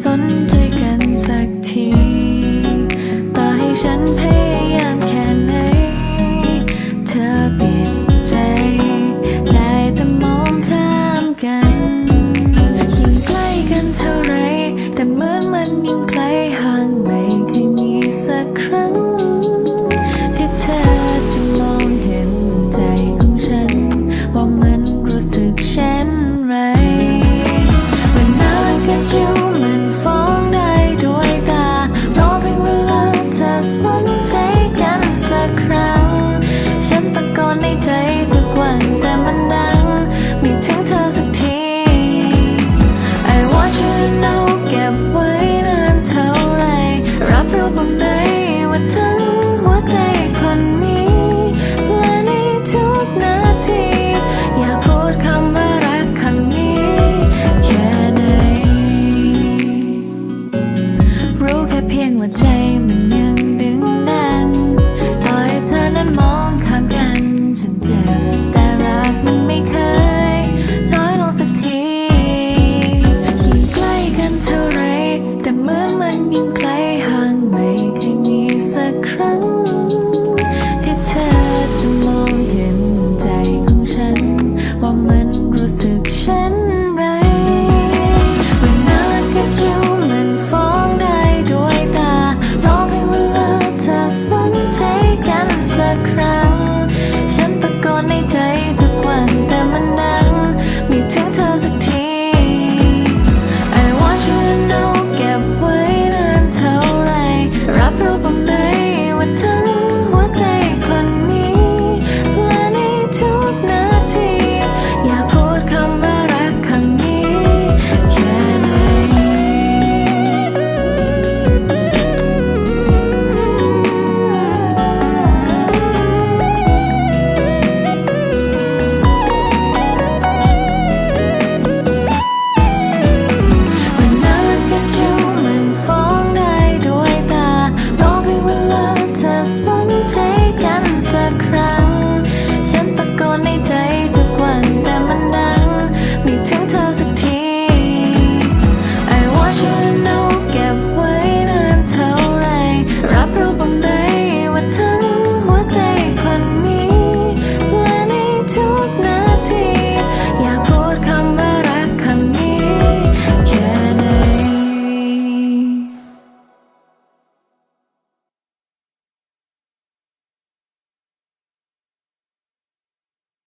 สนใจกันสักทีต่ให้ฉันพยายามแค่ไหน เธอปิดใจ ได้แต่มองข้ามกัน cry